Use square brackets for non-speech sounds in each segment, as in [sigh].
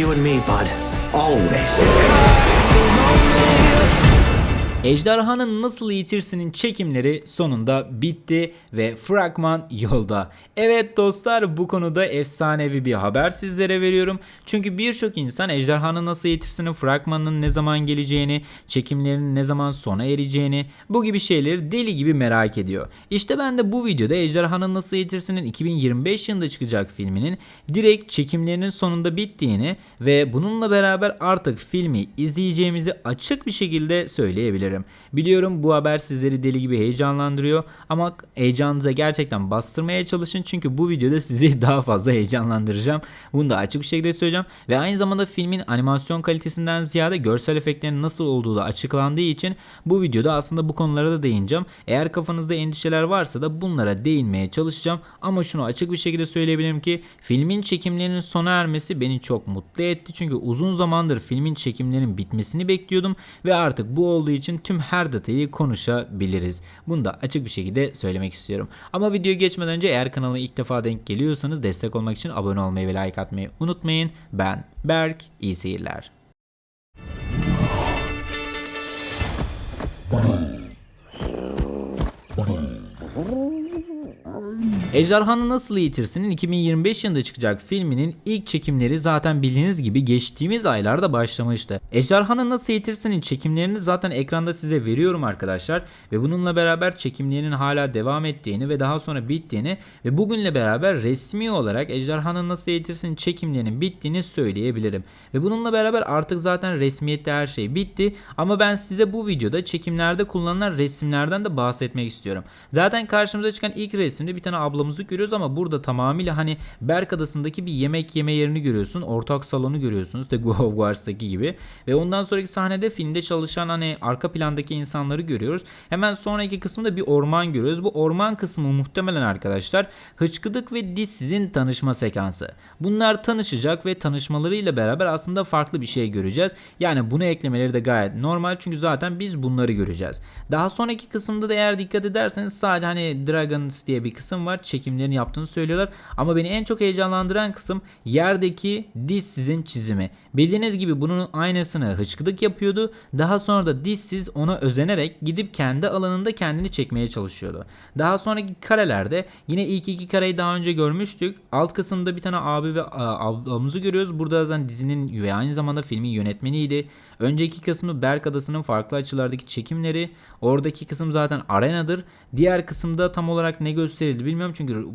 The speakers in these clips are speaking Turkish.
you and me, bud. Always. Ejderhanın Nasıl Eğitirsin'in çekimleri sonunda bitti ve fragman yolda. Evet dostlar bu konuda efsanevi bir haber sizlere veriyorum. Çünkü birçok insan Ejderhanın Nasıl Eğitirsin'in fragmanının ne zaman geleceğini, çekimlerinin ne zaman sona ereceğini, bu gibi şeyleri deli gibi merak ediyor. İşte ben de bu videoda Ejderhanın Nasıl Eğitirsin'in 2025 yılında çıkacak filminin direkt çekimlerinin sonunda bittiğini ve bununla beraber artık filmi izleyeceğimizi açık bir şekilde söyleyebilirim. Biliyorum bu haber sizleri deli gibi heyecanlandırıyor ama heyecanınıza gerçekten bastırmaya çalışın çünkü bu videoda sizi [laughs] daha fazla heyecanlandıracağım. Bunu da açık bir şekilde söyleyeceğim ve aynı zamanda filmin animasyon kalitesinden ziyade görsel efektlerin nasıl olduğu da açıklandığı için bu videoda aslında bu konulara da değineceğim. Eğer kafanızda endişeler varsa da bunlara değinmeye çalışacağım ama şunu açık bir şekilde söyleyebilirim ki filmin çekimlerinin sona ermesi beni çok mutlu etti. Çünkü uzun zamandır filmin çekimlerinin bitmesini bekliyordum ve artık bu olduğu için tüm her detayı konuşabiliriz. Bunu da açık bir şekilde söylemek istiyorum. Ama videoya geçmeden önce eğer kanalıma ilk defa denk geliyorsanız destek olmak için abone olmayı ve like atmayı unutmayın. Ben Berk, iyi seyirler. Ejderhanı Nasıl Eğitirsin'in 2025 yılında çıkacak filminin ilk çekimleri zaten bildiğiniz gibi geçtiğimiz aylarda başlamıştı. Ejderhanı Nasıl Eğitirsin'in çekimlerini zaten ekranda size veriyorum arkadaşlar ve bununla beraber çekimlerinin hala devam ettiğini ve daha sonra bittiğini ve bugünle beraber resmi olarak Ejderhanı Nasıl Eğitirsin çekimlerinin bittiğini söyleyebilirim. Ve bununla beraber artık zaten resmiyette her şey bitti ama ben size bu videoda çekimlerde kullanılan resimlerden de bahsetmek istiyorum. Zaten karşımıza çıkan ilk resimde bir tane ablamızı görüyoruz ama burada tamamıyla hani Berk Adası'ndaki bir yemek yeme yerini görüyorsun. Ortak salonu görüyorsunuz. The Hogwarts'taki gibi. Ve ondan sonraki sahnede filmde çalışan hani arka plandaki insanları görüyoruz. Hemen sonraki kısımda bir orman görüyoruz. Bu orman kısmı muhtemelen arkadaşlar Hıçkıdık ve Dissiz'in tanışma sekansı. Bunlar tanışacak ve tanışmalarıyla beraber aslında farklı bir şey göreceğiz. Yani bunu eklemeleri de gayet normal çünkü zaten biz bunları göreceğiz. Daha sonraki kısımda da eğer dikkat ederseniz sadece hani Dragons diye bir kısım var. Çekimlerini yaptığını söylüyorlar. Ama beni en çok heyecanlandıran kısım yerdeki Dissiz'in çizimi. Bildiğiniz gibi bunun aynısını hıçkıdık yapıyordu. Daha sonra da Dissiz ona özenerek gidip kendi alanında kendini çekmeye çalışıyordu. Daha sonraki karelerde yine ilk iki kareyi daha önce görmüştük. Alt kısımda bir tane abi ve ablamızı görüyoruz. Burada zaten dizinin ve aynı zamanda filmin yönetmeniydi. Önceki kısmı Berk Adası'nın farklı açılardaki çekimleri. Oradaki kısım zaten arenadır. Diğer kısımda tam olarak ne gösterildi bilmiyorum çünkü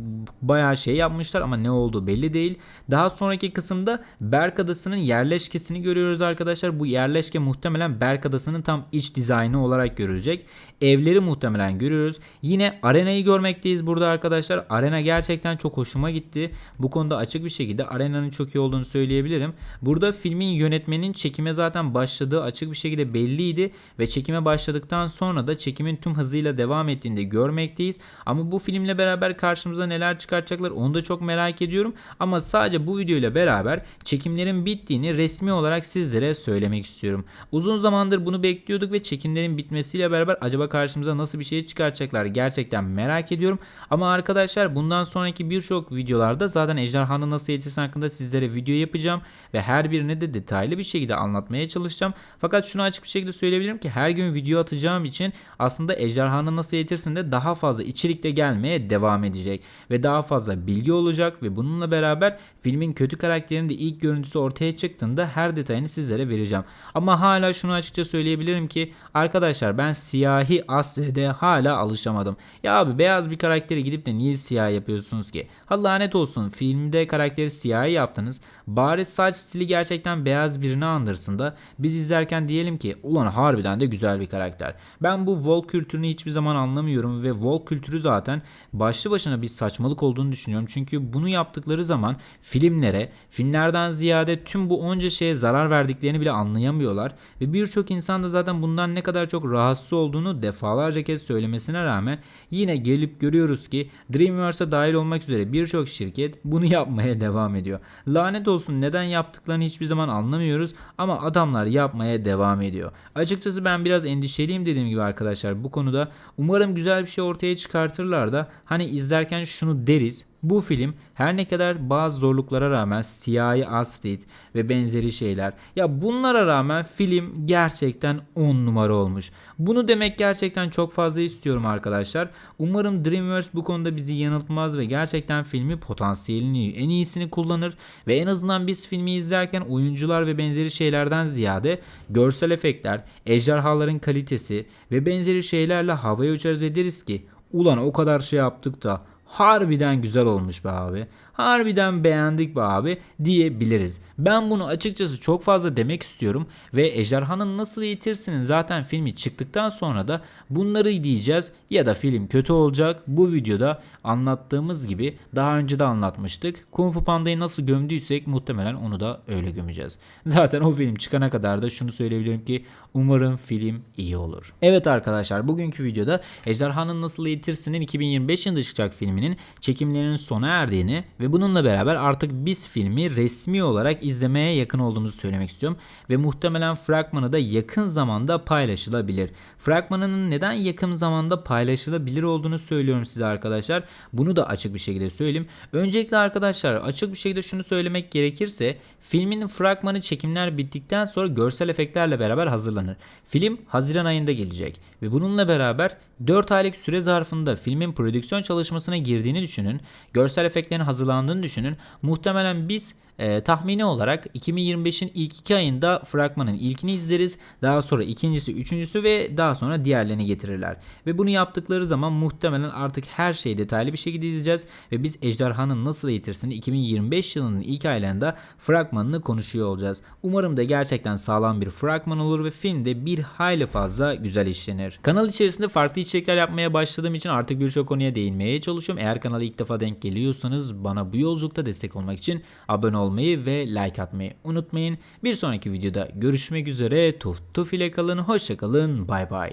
bayağı şey yapmışlar ama ne olduğu belli değil. Daha sonraki kısımda Berk Adası'nın yerleşkesini görüyoruz arkadaşlar. Bu yerleşke muhtemelen Berk Adası'nın tam iç dizaynı olarak görülecek. Evleri muhtemelen görüyoruz. Yine arenayı görmekteyiz burada arkadaşlar. Arena gerçekten çok hoşuma gitti. Bu konuda açık bir şekilde arenanın çok iyi olduğunu söyleyebilirim. Burada filmin yönetmenin çekime zaten başladığı açık bir şekilde belliydi ve çekime başladıktan sonra da çekimin tüm hızıyla devam ettiğini de görmekteyiz. Ama bu filmle beraber karşımıza neler çıkartacaklar onu da çok merak ediyorum. Ama sadece bu videoyla beraber çekimlerin bittiğini resmi olarak sizlere söylemek istiyorum. Uzun zamandır bunu bekliyorduk ve çekimlerin bitmesiyle beraber acaba karşımıza nasıl bir şey çıkartacaklar gerçekten merak ediyorum. Ama arkadaşlar bundan sonraki birçok videolarda zaten Ejderhanı nasıl yetişsin hakkında sizlere video yapacağım ve her birini de detaylı bir şekilde anlatmaya çalışacağım. Fakat şunu açık bir şekilde söyleyebilirim ki her gün video atacağım için aslında Ejderhanı nasıl yetişsin de daha fazla içerikte gelmeye devam edecek ve daha fazla bilgi olacak ve bununla beraber filmin kötü karakterinin de ilk görüntüsü ortaya çıktığında her detayını sizlere vereceğim. Ama hala şunu açıkça söyleyebilirim ki arkadaşlar ben siyahi Asri'de hala alışamadım. Ya abi beyaz bir karakteri gidip de niye siyah yapıyorsunuz ki? Ha lanet olsun filmde karakteri siyahi yaptınız. Bari saç stili gerçekten beyaz birini andırsın da biz izlerken diyelim ki ulan harbiden de güzel bir karakter. Ben bu Volk kültürünü hiçbir zaman anlamıyorum ve Volk kültürü zaten başlı başına bir saçmalık olduğunu düşünüyorum. Çünkü bunu yaptıkları zaman filmlere, filmlerden ziyade tüm bu onca şeye zarar verdiklerini bile anlayamıyorlar. Ve birçok insan da zaten bundan ne kadar çok rahatsız olduğunu defalarca kez söylemesine rağmen yine gelip görüyoruz ki Dreamworks'a dahil olmak üzere birçok şirket bunu [laughs] yapmaya devam ediyor. Lanet olsun neden yaptıklarını hiçbir zaman anlamıyoruz ama adamlar yapmaya devam ediyor. Açıkçası ben biraz endişeliyim dediğim gibi arkadaşlar bu konuda. Umarım güzel bir şey ortaya çıkartırlar da hani izlerken şunu deriz. Bu film her ne kadar bazı zorluklara rağmen siyahi aslit ve benzeri şeyler. Ya bunlara rağmen film gerçekten 10 numara olmuş. Bunu demek gerçekten çok fazla istiyorum arkadaşlar. Umarım DreamWorks bu konuda bizi yanıltmaz ve gerçekten filmi potansiyelini en iyisini kullanır ve en azından biz filmi izlerken oyuncular ve benzeri şeylerden ziyade görsel efektler, ejderhaların kalitesi ve benzeri şeylerle havaya uçarız ve deriz ki ulan o kadar şey yaptık da harbiden güzel olmuş be abi. Harbiden beğendik be abi diyebiliriz. Ben bunu açıkçası çok fazla demek istiyorum ve Ejderhanın Nasıl Eğitirsin'in zaten filmi çıktıktan sonra da bunları diyeceğiz ya da film kötü olacak. Bu videoda anlattığımız gibi daha önce de anlatmıştık. Kung Fu Panda'yı nasıl gömdüysek muhtemelen onu da öyle gömeceğiz. [laughs] Zaten o film çıkana kadar da şunu söyleyebilirim ki umarım film iyi olur. Evet arkadaşlar bugünkü videoda Ejderhanın Nasıl Eğitirsin'in 2025 yılında çıkacak filminin çekimlerinin sona erdiğini ve bununla beraber artık biz filmi resmi olarak izlemeye yakın olduğumuzu söylemek istiyorum. Ve muhtemelen fragmanı da yakın zamanda paylaşılabilir. Fragmanının neden yakın zamanda paylaşılabilir olduğunu söylüyorum size arkadaşlar. Bunu da açık bir şekilde söyleyeyim. Öncelikle arkadaşlar açık bir şekilde şunu söylemek gerekirse filmin fragmanı çekimler bittikten sonra görsel efektlerle beraber hazırlanır. Film Haziran ayında gelecek ve bununla beraber 4 aylık süre zarfında filmin prodüksiyon çalışmasına girdiğini düşünün. Görsel efektlerin hazırlandığını düşünün. Muhtemelen biz e, tahmini olarak 2025'in ilk 2 ayında fragmanın ilkini izleriz. Daha sonra ikincisi, üçüncüsü ve daha sonra diğerlerini getirirler. Ve bunu yaptıkları zaman muhtemelen artık her şeyi detaylı bir şekilde izleyeceğiz. Ve biz Ejderhanın Nasıl Eğitirsin'i 2025 yılının ilk aylarında fragmanını konuşuyor olacağız. Umarım da gerçekten sağlam bir fragman olur ve filmde bir hayli fazla güzel işlenir. Kanal içerisinde farklı içerikler yapmaya başladığım için artık birçok konuya değinmeye çalışıyorum. Eğer kanala ilk defa denk geliyorsanız bana bu yolculukta destek olmak için abone olmayı ve like atmayı unutmayın. Bir sonraki videoda görüşmek üzere. Tuf tuf ile kalın. Hoşça kalın. Bay bay.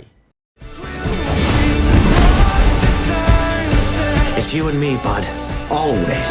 It's you and me, bud. Always.